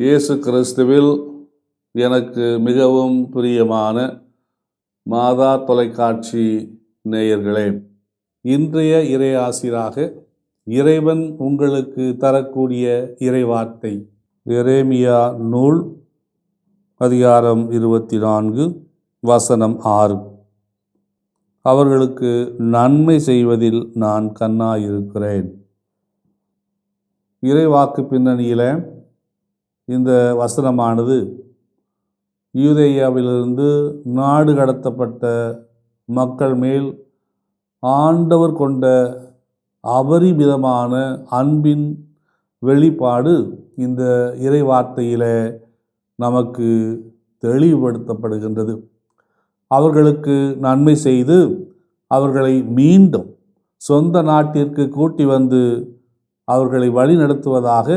இயேசு கிறிஸ்துவில் எனக்கு மிகவும் பிரியமான மாதா தொலைக்காட்சி நேயர்களே இன்றைய இறையாசிராக இறைவன் உங்களுக்கு தரக்கூடிய இறைவார்த்தை எரேமியா நூல் அதிகாரம் இருபத்தி நான்கு வசனம் ஆறு. அவர்களுக்கு நன்மை செய்வதில் நான் கண்ணாயிருக்கிறேன். இறைவாக்கு பின்னணியில் இந்த வசனமானது யூதேயாவிலிருந்து நாடு கடத்தப்பட்ட மக்கள் மேல் ஆண்டவர் கொண்ட அபரிமிதமான அன்பின் வெளிப்பாடு இந்த இறைவார்த்தையில் நமக்கு தெளிவுபடுத்தப்படுகின்றது. அவர்களுக்கு நன்மை செய்து அவர்களை மீண்டும் சொந்த நாட்டிற்கு கூட்டி வந்து அவர்களை வழிநடத்துவதாக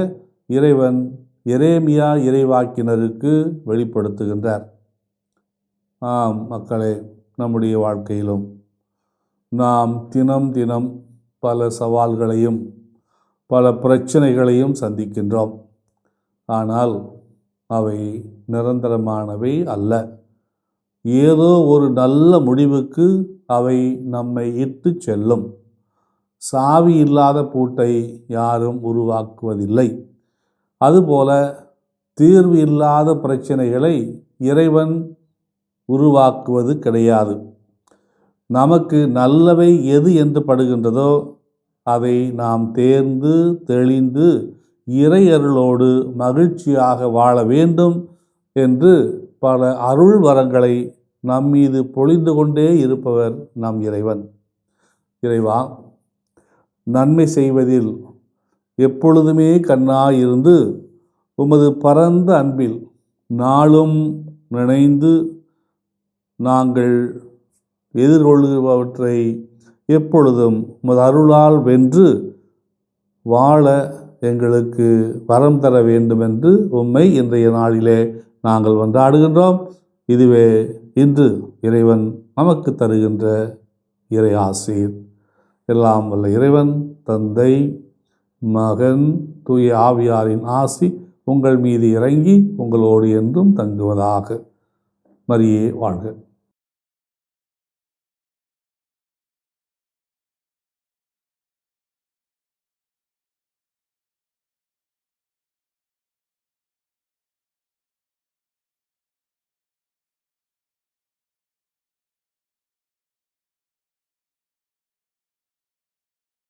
இறைவன் எரேமியா இறைவாக்கினருக்கு வெளிப்படுத்துகின்றார். ஆம் மக்களே நம்முடைய வாழ்க்கையிலும் நாம் தினம் தினம் பல சவால்களையும் பல பிரச்சனைகளையும் சந்திக்கின்றோம். ஆனால் அவை நிரந்தரமானவை அல்ல. ஏதோ ஒரு நல்ல முடிவுக்கு அவை நம்மை இட்டு செல்லும். சாவி இல்லாத பூட்டை யாரும் உருவாக்குவதில்லை. அதுபோல தீர்வு இல்லாத பிரச்சனைகளை இறைவன் உருவாக்குவது கிடையாது. நமக்கு நல்லவை எது என்று படுகின்றதோ அதை நாம் தேர்ந்து தெளிந்து இறையருளோடு மகிழ்ச்சியாக வாழ வேண்டும் என்று பல அருள் வரங்களை நம் மீது பொழிந்து கொண்டே இருப்பவர் நம் இறைவன். இறைவா நன்மை செய்வதில் எப்பொழுதுமே கண்ணாயிருந்து உமது பரந்த அன்பில் நாளும் நினைந்து நாங்கள் எதிர்கொள்கிறவற்றை எப்பொழுதும் உமது அருளால் வென்று வாழ எங்களுக்கு வரம் தர வேண்டும் என்று உண்மை இன்றைய நாளிலே நாங்கள் கொண்டாடுகின்றோம் இதுவே இன்று இறைவன் நமக்கு தருகின்ற இறை ஆசீர். எல்லாம் வல்ல இறைவன் தந்தை மகன் தூய ஆவியாரின் ஆசி உங்கள் மீது இறங்கி உங்களோடு என்றும் தங்குவதாக. மரியே வாழ்க.